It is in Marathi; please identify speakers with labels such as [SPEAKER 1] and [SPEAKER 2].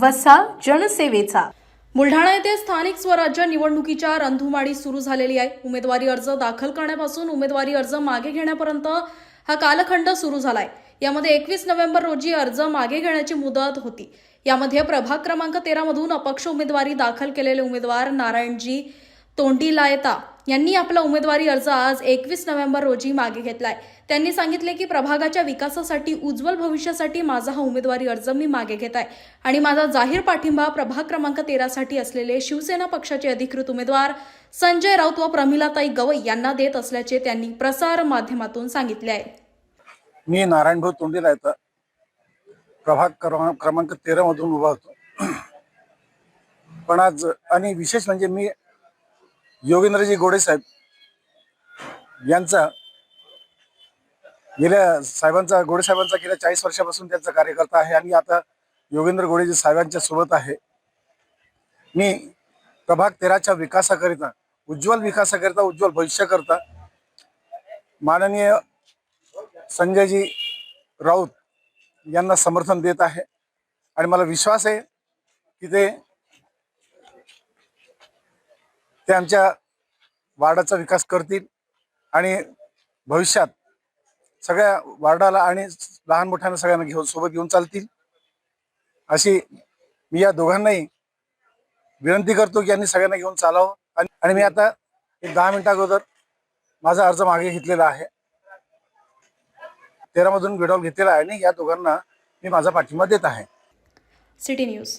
[SPEAKER 1] वसा जनसेवेचा.
[SPEAKER 2] बुलढाणा येथे स्थानिक स्वराज्य निवडणुकीच्या रंधुमाडी सुरू झालेली आहे. उमेदवारी अर्ज दाखल करण्यापासून उमेदवारी अर्ज मागे घेण्यापर्यंत हा कालखंड सुरू झालाय. यामध्ये एकवीस नोव्हेंबर रोजी अर्ज मागे घेण्याची मुदत होती. यामध्ये प्रभाग क्रमांक तेरा मधून अपक्ष उमेदवारी दाखल केलेले उमेदवार नारायणजी तोंडीलायता यांनी आपला उमेदवारी अर्ज आज एकवीस नोव्हेंबर रोजी मागे घेतलाय. त्यांनी सांगितले की प्रभागाच्या विकासासाठी उज्ज्वल भविष्यासाठी माझा हा उमेदवारी अर्ज मी मागे घेत आहे आणि माझा जाहीर पाठिंबा प्रभाग क्रमांक तेरासाठी असलेले शिवसेना पक्षाचे अधिकृत उमेदवार संजय राऊत व प्रमिलाताई गवई यांना देत असल्याचे त्यांनी प्रसार माध्यमातून सांगितले आहे.
[SPEAKER 3] मी नारायणभाऊ तोंडीला येतं प्रभाग क्रमांक क्रमांक तेरा मधून उभा होतो. पण आज आणि विशेष म्हणजे मी योगेंद्रजी गोडे साहेब यांचा गेल्या साहेबांचा गोडे साहेबांचा गेल्या चाळीस वर्षापासून त्यांचा कार्यकर्ता आहे आणि आता योगेंद्र गोडेजी साहेबांच्या सोबत आहे. मी प्रभाग तेराच्या विकासाकरिता उज्ज्वल विकासाकरिता उज्ज्वल भविष्याकरता माननीय संजयजी राऊत यांना समर्थन देत आहे. आणि मला विश्वास आहे की ते ते आमच्या वार्डाचा विकास करतील आणि भविष्यात सगळ्या वार्डाला आणि लहान मोठ्यांना सगळ्यांना घेऊन सोबत घेऊन चालतील. अशी मी या दोघांनाही विनंती करतो की यांनी सगळ्यांना घेऊन चालावं. आणि आणि मी आता एक दहा मिनिटाअगोदर माझा अर्ज मागे घेतलेला आहे. तेरामधून विडॉल घेतलेला आहे आणि या दोघांना मी माझा पाठिंबा देत आहे.
[SPEAKER 2] City news.